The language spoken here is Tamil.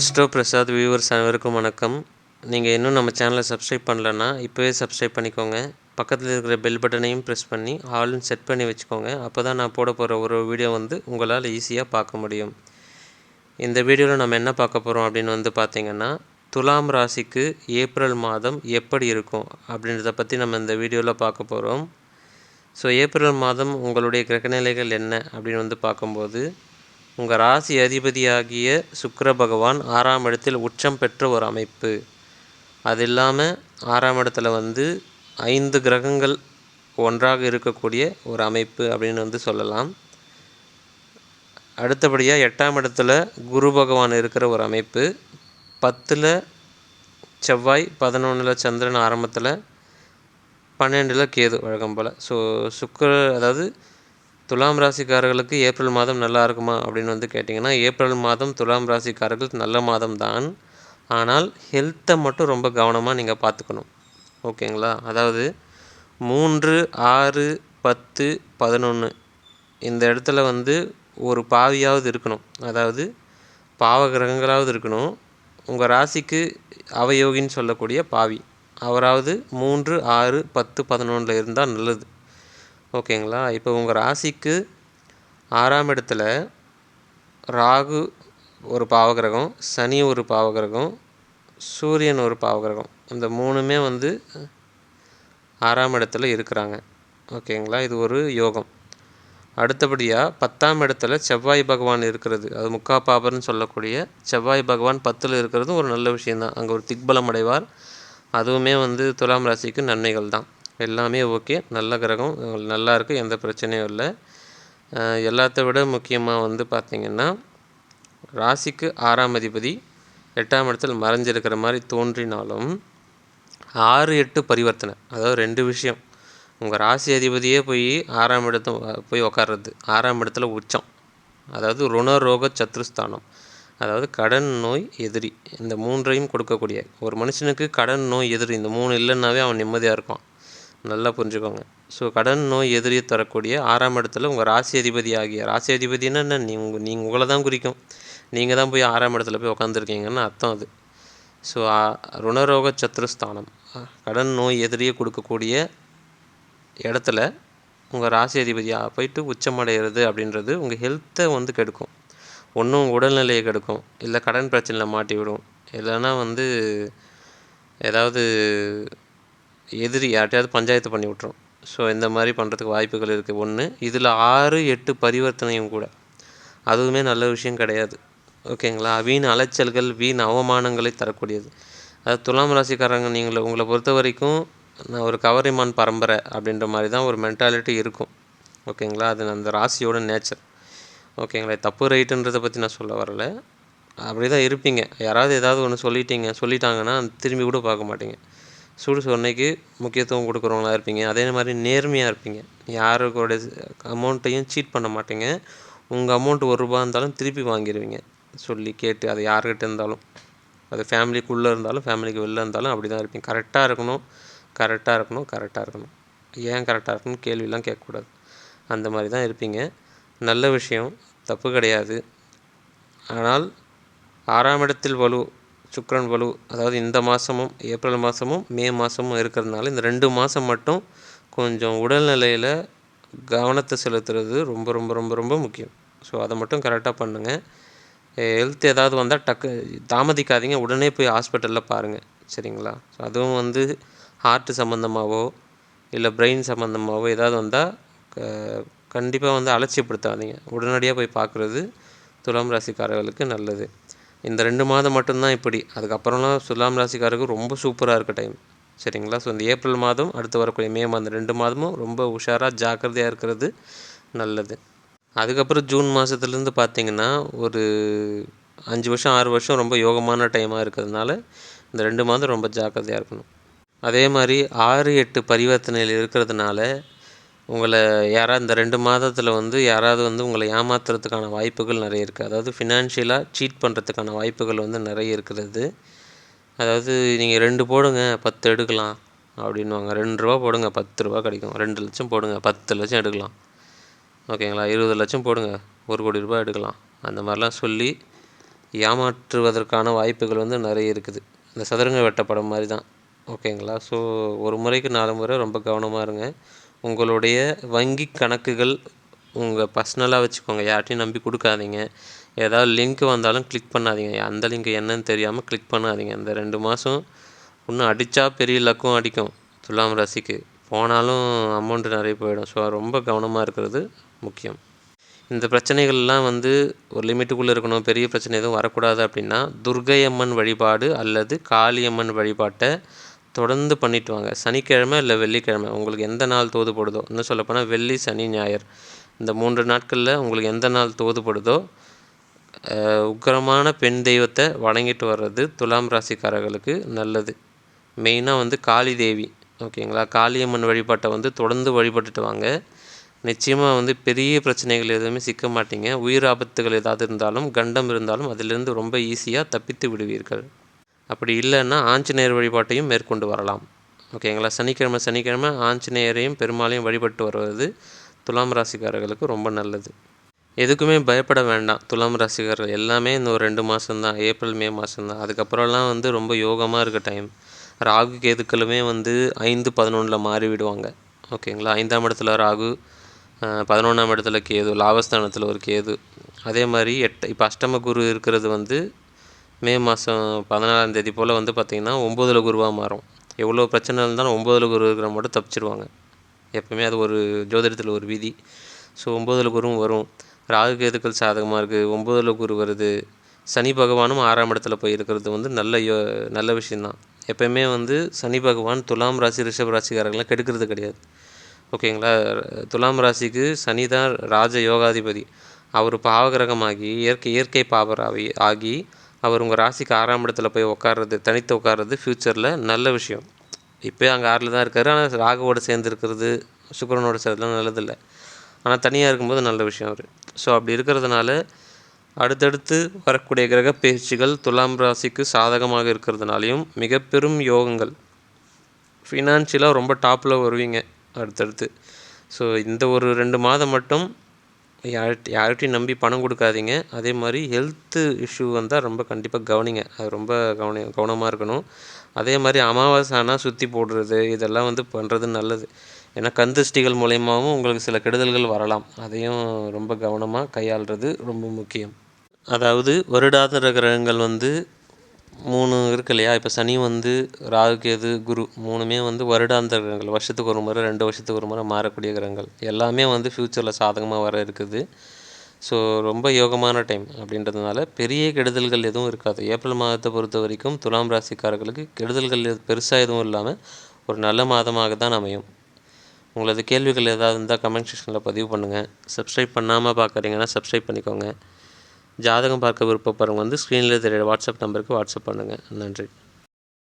அஸ்ட்ரோ பிரசாத் வியூவர்ஸ் அனைவருக்கும் வணக்கம். நீங்கள் இன்னும் நம்ம சேனலை சப்ஸ்கிரைப் பண்ணலன்னா இப்போவே சப்ஸ்கிரைப் பண்ணிக்கோங்க. பக்கத்தில் இருக்கிற பெல் பட்டனையும் ப்ரெஸ் பண்ணி ஆல்னு செட் பண்ணி வச்சுக்கோங்க. அப்போ தான் நான் போட போகிற ஒரு வீடியோ வந்து உங்களால் ஈஸியாக பார்க்க முடியும். இந்த வீடியோவில் நம்ம என்ன பார்க்க போகிறோம் அப்படின்னு வந்து பார்த்திங்கன்னா துலாம் ராசிக்கு ஏப்ரல் மாதம் எப்படி இருக்கும் அப்படின்றத பற்றி நம்ம இந்த வீடியோவில் பார்க்க போகிறோம் ஸோ ஏப்ரல் மாதம் உங்களுடைய கிரகநிலைகள் என்ன அப்படின்னு வந்து பார்க்கும்போது உங்கள் ராசி அதிபதியாகிய சுக்கர பகவான் ஆறாம் இடத்தில் உச்சம் பெற்ற ஒரு அமைப்பு. அது இல்லாமல் ஆறாம் இடத்துல வந்து ஐந்து கிரகங்கள் ஒன்றாக இருக்கக்கூடிய ஒரு அமைப்பு அப்படின்னு வந்து சொல்லலாம். அடுத்தபடியாக எட்டாம் இடத்துல குரு பகவான் இருக்கிற ஒரு அமைப்பு. பத்தில் செவ்வாய் பதினொன்றில் சந்திரன் ஆரம்பத்தில் பன்னெண்டில் கேது வழக்கம் போல். ஸோ சுக்கர அதாவது துலாம் ராசிக்காரர்களுக்கு ஏப்ரல் மாதம் நல்லா இருக்குமா அப்படின்னு வந்து கேட்டிங்கன்னா ஏப்ரல் மாதம் துலாம் ராசிக்காரர்களுக்கு நல்ல மாதம் தான். ஆனால் ஹெல்த்தை மட்டும் ரொம்ப கவனமாக நீங்கள் பார்த்துக்கணும். ஓகேங்களா? அதாவது மூன்று ஆறு பத்து பதினொன்று இந்த இடத்துல வந்து ஒரு பாவியாவது இருக்கணும். அதாவது பாவ கிரகங்களாவது இருக்கணும். உங்கள் ராசிக்கு அவயோகின்னு சொல்லக்கூடிய பாவி. அவராவது மூன்று ஆறு பத்து பதினொன்றில் இருந்தால் நல்லது. ஓகேங்களா? இப்போ உங்கள் ராசிக்கு ஆறாம் இடத்துல ராகு ஒரு பாவகிரகம் சனி ஒரு பாவகிரகம் சூரியன் ஒரு பாவகிரகம். இந்த மூணுமே வந்து ஆறாம் இடத்துல இருக்கிறாங்க. ஓகேங்களா? இது ஒரு யோகம். அடுத்தபடியாக பத்தாம் இடத்துல செவ்வாய் பகவான் இருக்கிறது. அது முக்கா பாபர்னு சொல்லக்கூடிய செவ்வாய் பகவான் பத்தில் இருக்கிறதும் ஒரு நல்ல விஷயந்தான் அங்கே ஒரு திக்பலம் அடைவார். அதுவுமே வந்து துலாம் ராசிக்கு நன்மைகள் தான் எல்லாமே ஓகே. நல்ல கிரகம். நல்லா இருக்குது எந்த பிரச்சனையும் இல்லை. எல்லாத்த விட முக்கியமாக வந்து பார்த்திங்கன்னா ராசிக்கு ஆறாம் அதிபதி எட்டாம் இடத்தில் மறைஞ்சிருக்கிற மாதிரி தோன்றினாலும் ஆறு எட்டு பரிவர்த்தனை. அதாவது ரெண்டு விஷயம். உங்கள் ராசி அதிபதியே போய் ஆறாம் இடத்து போய் உக்காடுறது ஆறாம் இடத்துல உச்சம். அதாவது ருணரோக சத்ருஸ்தானம். அதாவது கடன் நோய் எதிரி. இந்த மூன்றையும் கொடுக்கக்கூடிய. ஒரு மனுஷனுக்கு கடன் நோய் எதிரி. இந்த மூணு இல்லைன்னாவே அவன் நிம்மதியாக இருக்கான். நல்லா புரிஞ்சுக்கோங்க. ஸோ கடன் நோய் எதிரியை தரக்கூடிய ஆறாம் இடத்துல உங்கள் ராசி அதிபதி ஆகிய ராசி அதிபதினா என்ன? நீ உங்கள் நீங்கள் உங்களை தான் குறிக்கும். நீங்கள் தான் போய் ஆறாம் இடத்துல போய் உட்காந்துருக்கீங்கன்னு அர்த்தம் அது. ஸோ ருணரோக சத்ருஸ்தானம். கடன் நோய் எதிரியை கொடுக்கக்கூடிய இடத்துல உங்கள் ராசி அதிபதியாக போயிட்டு உச்சமடைகிறது அப்படின்றது உங்கள் ஹெல்த்தை வந்து கெடுக்கும். ஒன்றும் உடல்நிலையை கெடுக்கும். இல்லை கடன் பிரச்சனையில் மாட்டி விடும் இல்லைன்னா வந்து ஏதாவது எதிரி யார்ட்டையாவது பஞ்சாயத்து பண்ணி விட்ரும் ஸோ இந்த மாதிரி பண்ணுறதுக்கு வாய்ப்புகள் இருக்குது ஒன்று இதில் ஆறு எட்டு பரிவர்த்தனையும் கூட. அதுவுமே நல்ல விஷயம் கிடையாது. ஓகேங்களா வீண் அலைச்சல்கள் வீண் அவமானங்களை தரக்கூடியது. அது துலாம் ராசிக்காரங்க நீங்கள் உங்களை பொறுத்த வரைக்கும் நான் ஒரு கவரிமான் பரம்பரை அப்படின்ற மாதிரி தான் ஒரு மென்டாலிட்டி இருக்கும். ஓகேங்களா அது அந்த ராசியோட நேச்சர் ஓகேங்களா தப்பு ரைட்டுன்றதை பற்றி நான் சொல்ல வரல. அப்படி தான் இருப்பீங்க. யாராவது ஏதாவது ஒன்று சொல்லிட்டீங்க சொல்லிட்டாங்கன்னா திரும்பி கூட பார்க்க மாட்டீங்க. சூடு சொன்னைக்கு முக்கியத்துவம் கொடுக்குறவங்களா இருப்பீங்க. அதே மாதிரி நேர்மையாக இருப்பீங்க. யாருக்கூட அமௌண்ட்டையும் சீட் பண்ண மாட்டீங்க. உங்கள் அமௌண்ட் ஒரு ரூபா இருந்தாலும் திருப்பி வாங்கிடுவீங்க சொல்லி கேட்டு அது யார்கிட்ட இருந்தாலும். அது ஃபேமிலிக்குள்ளே இருந்தாலும் ஃபேமிலிக்கு வெளில இருந்தாலும் அப்படி தான் இருப்பீங்க. கரெக்டாக இருக்கணும். கரெக்டாக இருக்கணும். கரெக்டாக இருக்கணும். ஏன் கரெக்டாக இருக்கணும் கேள்விலாம் கேட்கக்கூடாது. அந்த மாதிரி தான் இருப்பீங்க. நல்ல விஷயம். தப்பு கிடையாது. ஆனால் ஆறாம் இடத்தில் வலு சுக்ரன் வலு அதாவது இந்த மாதமும் ஏப்ரல் மாதமும் மே மாதமும் இருக்கிறதுனால இந்த ரெண்டு மாதம் மட்டும் கொஞ்சம் உடல்நிலையில் கவனத்தை செலுத்துறது ரொம்ப ரொம்ப ரொம்ப ரொம்ப முக்கியம். ஸோ அதை மட்டும் கரெக்டாக பண்ணுங்கள் ஹெல்த் ஏதாவது வந்தால் டக்கு தாமதிக்காதீங்க. உடனே போய் ஹாஸ்பிட்டலில் பாருங்கள் சரிங்களா? ஸோ அதுவும் வந்து ஹார்ட்டு சம்மந்தமாகவோ இல்லை பிரெயின் சம்மந்தமாகவோ ஏதாவது வந்தால் கண்டிப்பாக வந்து அலட்சியப்படுத்தாதீங்க. உடனடியாக போய் பார்க்குறது துலாம் ராசிக்காரர்களுக்கு நல்லது. இந்த ரெண்டு மாதம் மட்டும்தான் இப்படி. அதுக்கப்புறம்லாம் துலாம் ராசிக்காரருக்கு ரொம்ப சூப்பராக இருக்க டைம் சரிங்களா? ஸோ இந்த ஏப்ரல் மாதம் அடுத்து வரக்கூடிய மே மாதம் ரெண்டு மாதமும் ரொம்ப உஷாராக ஜாக்கிரதையாக இருக்கிறது நல்லது. அதுக்கப்புறம் ஜூன் மாதத்துலேருந்து பார்த்திங்கன்னா ஒரு அஞ்சு வருஷம் ஆறு வருஷம் ரொம்ப யோகமான டைமாக இருக்கிறதுனால இந்த ரெண்டு மாதம் ரொம்ப ஜாக்கிரதையாக இருக்கணும். அதே மாதிரி ஆறு எட்டு பரிவர்த்தனையில் இருக்கிறதுனால உங்களை யாராவது இந்த ரெண்டு மாதத்தில் வந்து யாராவது வந்து உங்களை ஏமாத்துறதுக்கான வாய்ப்புகள் நிறைய இருக்குது அதாவது ஃபினான்ஷியலாக சீட் பண்ணுறதுக்கான வாய்ப்புகள் வந்து நிறைய இருக்கிறது. அதாவது நீங்கள் ரெண்டு போடுங்க பத்து எடுக்கலாம் அப்படின்வாங்க ரெண்டு ரூபா போடுங்க பத்து ரூபா கிடைக்கும். ரெண்டு லட்சம் போடுங்க பத்து லட்சம் எடுக்கலாம். ஓகேங்களா? இருபது லட்சம் போடுங்க ஒரு கோடி ரூபாய் எடுக்கலாம். அந்த மாதிரிலாம் சொல்லி ஏமாற்றுவதற்கான வாய்ப்புகள் வந்து நிறைய இருக்குது. இந்த சதுரங்க வெட்டப்படம் மாதிரி தான். ஓகேங்களா? ஸோ ஒரு முறைக்கு நாலு முறை ரொம்ப கவனமாக இருங்க. உங்களுடைய வங்கி கணக்குகள் உங்கள் பர்சனலாக வச்சுக்கோங்க. யார்ட்டையும் நம்பி கொடுக்காதீங்க. ஏதாவது லிங்க் வந்தாலும் கிளிக் பண்ணாதீங்க. அந்த லிங்க் என்னன்னு தெரியாமல் கிளிக் பண்ணாதீங்க. இந்த ரெண்டு மாதம் இன்னும் அடித்தா பெரிய லக்கும் அடிக்கும். துலாம் ராசிக்கு. போனாலும் அமௌண்ட்டு நிறைய போயிடும். ஸோ ரொம்ப கவனமாக இருக்கிறது முக்கியம். இந்த பிரச்சனைகள்லாம் வந்து ஒரு லிமிட்டுக்குள்ளே இருக்கணும். பெரிய பிரச்சனை எதுவும் வரக்கூடாது அப்படின்னா துர்கையம்மன் வழிபாடு அல்லது காளியம்மன் வழிபாட்டை தொடர்ந்து பண்ணிட்டு வாங்க சனிக்கிழமை இல்லை வெள்ளிக்கிழமை உங்களுக்கு எந்த நாள் தோதுப்படுதோ இன்னும் சொல்லப்போனால் வெள்ளி சனி ஞாயிறு. இந்த மூன்று நாட்களில் உங்களுக்கு எந்த நாள் தோதுப்படுதோ உக்கரமான பெண் தெய்வத்தை வணங்கிட்டு வர்றது துலாம் ராசிக்காரர்களுக்கு நல்லது. மெயினாக வந்து காளி தேவி ஓகேங்களா? காளியம்மன் வழிபாட்டை வந்து தொடர்ந்து வழிபட்டுட்டு வாங்க. நிச்சயமாக வந்து பெரிய பிரச்சனைகள் எதுவுமே சிக்க மாட்டீங்க. உயிர் ஆபத்துகள் ஏதாவது இருந்தாலும் கண்டம் இருந்தாலும் அதிலிருந்து ரொம்ப ஈஸியாக தப்பித்து விடுவீர்கள். அப்படி இல்லைன்னா ஆஞ்சநேயர் வழிபாட்டையும் மேற்கொண்டு வரலாம். ஓகேங்களா? சனிக்கிழமை சனிக்கிழமை ஆஞ்சநேயரையும் பெருமாளையும் வழிபட்டு வருவது துலாம் ராசிக்காரர்களுக்கு ரொம்ப நல்லது. எதுக்குமே பயப்பட வேண்டாம். துலாம் ராசிக்காரர்கள் எல்லாமே இன்னும் ஒரு ரெண்டு மாதம்தான் ஏப்ரல் மே மாதம்தான் அதுக்கப்புறம்லாம் வந்து ரொம்ப யோகமாக இருக்க டைம் ராகு கேதுக்களுமே வந்து ஐந்து பதினொன்றில் மாறி விடுவாங்க ஓகேங்களா? ஐந்தாம் இடத்துல ராகு பதினொன்றாம் இடத்துல கேது லாபஸ்தானத்தில் ஒரு கேது. அதே மாதிரி எட்டு இப்போ அஷ்டம குரு இருக்கிறது வந்து மே மாதம் பதினாலாம் தேதி போல் வந்து பார்த்திங்கன்னா ஒம்போதில் குருவாக மாறும். எவ்வளோ பிரச்சனை இருந்தாலும் ஒம்போதில் குரு இருக்கிற மட்டும் தப்பிச்சிருவாங்க. எப்பவுமே அது ஒரு ஜோதிடத்தில் ஒரு விதி. ஸோ ஒம்போதில் குருவும் வரும். ராகு கேதுக்கள் சாதகமாக இருக்குது ஒம்போதில் குரு வருது. சனி பகவானும் ஆறாம் இடத்துல போய் இருக்கிறது வந்து நல்ல யோ நல்ல விஷயந்தான் எப்பயுமே வந்து சனி பகவான் துலாம் ராசி ரிஷப ராசிக்காரங்களாம் கெடுக்கிறது கிடையாது. ஓகேங்களா? துலாம் ராசிக்கு சனி தான் ராஜ யோகாதிபதி. அவர் பாவகிரகமாகி இயற்கை இயற்கை பாவராகி ஆகி அவர் உங்கள் ராசிக்கு ஆறாம் இடத்துல போய் உட்கார்றது தனித்து உட்கார்றது ஃப்யூச்சரில் நல்ல விஷயம். இப்போயே அங்கே ஆறில் தான் இருக்காரு. ஆனால் ராகுவோடு சேர்ந்து இருக்கிறது சுக்கிரனோட சேர்றதுலாம் நல்லதில்லை. ஆனால் தனியாக இருக்கும்போது நல்ல விஷயம் அவர். ஸோ அப்படி இருக்கிறதுனால அடுத்தடுத்து வரக்கூடிய கிரக பயிற்சிகள் துலாம் ராசிக்கு சாதகமாக இருக்கிறதுனாலையும் மிக பெரும் யோகங்கள். ஃபினான்ஷியலாக ரொம்ப டாப்பில் வருவீங்க அடுத்தடுத்து. ஸோ இந்த ஒரு ரெண்டு மாதம் மட்டும் யார்கிட்ட யார்கிட்டையும் நம்பி பணம் கொடுக்காதீங்க. அதே மாதிரி ஹெல்த்து இஷ்யூ வந்தால் ரொம்ப கண்டிப்பாக கவனிங்க. அது ரொம்ப கவனி கவனமாக இருக்கணும். அதே மாதிரி அமாவாசை ஆனால் சுற்றி போடுறது இதெல்லாம் வந்து பண்ணுறது நல்லது. ஏன்னா கந்தஷ்டிகள் மூலயமாவும் உங்களுக்கு சில கெடுதல்கள் வரலாம். அதையும் ரொம்ப கவனமாக கையாளுறது ரொம்ப முக்கியம். அதாவது வருடாந்திர கிரகங்கள் வந்து மூணு இருக்கு இல்லையா? இப்போ சனி வந்து ராகு கேது குரு மூணுமே வந்து வருடாந்திர கிரகங்கள். வருஷத்துக்கு ஒரு முறை ரெண்டு வருஷத்துக்கு ஒரு முறை மாறக்கூடிய கிரகங்கள். எல்லாமே வந்து ஃப்யூச்சரில் சாதகமாக வர இருக்குது. ஸோ ரொம்ப யோகமான டைம் அப்படின்றதுனால பெரிய கெடுதல்கள் எதுவும் இருக்காது. ஏப்ரல் மாதத்தை பொறுத்த வரைக்கும் துலாம் ராசிக்காரர்களுக்கு கெடுதல்கள் பெருசாக எதுவும் இல்லாமல் ஒரு நல்ல மாதமாக தான் அமையும். உங்களது கேள்விகள் ஏதாவது இருந்தால் கமெண்ட் செக்ஷனில் பதிவு பண்ணுங்கள் சப்ஸ்கிரைப் பண்ணாமல் பார்க்குறீங்கன்னா சப்ஸ்கிரைப் பண்ணிக்கோங்க. ஜாதகம் பார்க்க விருப்பப்படுறவங்க வந்து ஸ்க்ரீனில் தெரிய வாட்ஸ்அப் நம்பருக்கு வாட்ஸ்அப் பண்ணுங்கள் நன்றி.